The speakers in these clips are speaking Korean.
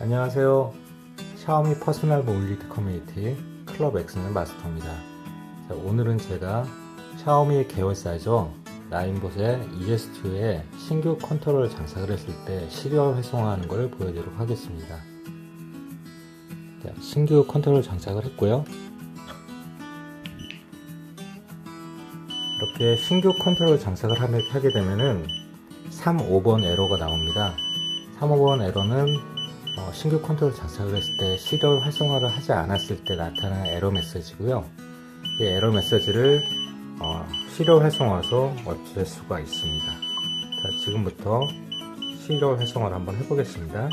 안녕하세요. 샤오미 퍼스널 모빌리티 커뮤니티 클럽 X는 마스터입니다. 자, 오늘은 제가 샤오미 계열사죠. 나인봇의 ES2에 신규 컨트롤을 장착을 했을 때 시리얼 활성화하는 것을 보여드리도록 하겠습니다. 자, 신규 컨트롤 장착을 했고요. 이렇게 신규 컨트롤 장착을 하게 되면은 3, 5번 에러가 나옵니다. 3, 5번 에러는 어, 신규 컨트롤 장착을 했을 때 시리얼 활성화를 하지 않았을 때 나타나는 에러 메시지고요. 이 에러 메시지를 어, 시리얼 활성화해서 어쩔 수가 있습니다. 자, 지금부터 시리얼 활성화를 한번 해보겠습니다.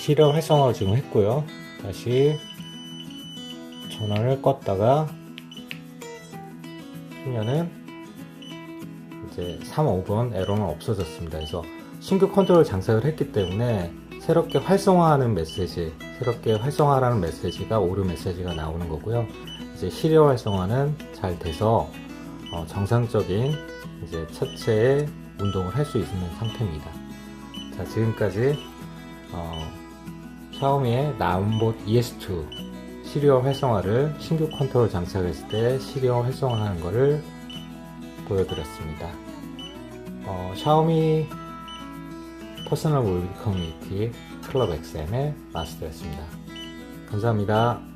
자, 시리얼 활성화를 지금 했고요. 다시 전원을 껐다가 하면은 이제 3, 5번 에러는 없어졌습니다. 그래서 신규 컨트롤 장착을 했기 때문에 새롭게 활성화하는 메시지, 새롭게 활성화라는 메시지가 오류 메시지가 나오는 거고요. 이제 시리얼 활성화는 잘 돼서 어, 정상적인 이제 차체의 운동을 할 수 있는 상태입니다. 자, 지금까지 어, 샤오미의 나운봇 ES2 시리얼 활성화를 신규 컨트롤 장착했을 때 시리얼 활성화하는 것을 보여드렸습니다. 어, 샤오미 퍼스널 모빌 커뮤니티 클럽 XM의 마스터였습니다. 감사합니다.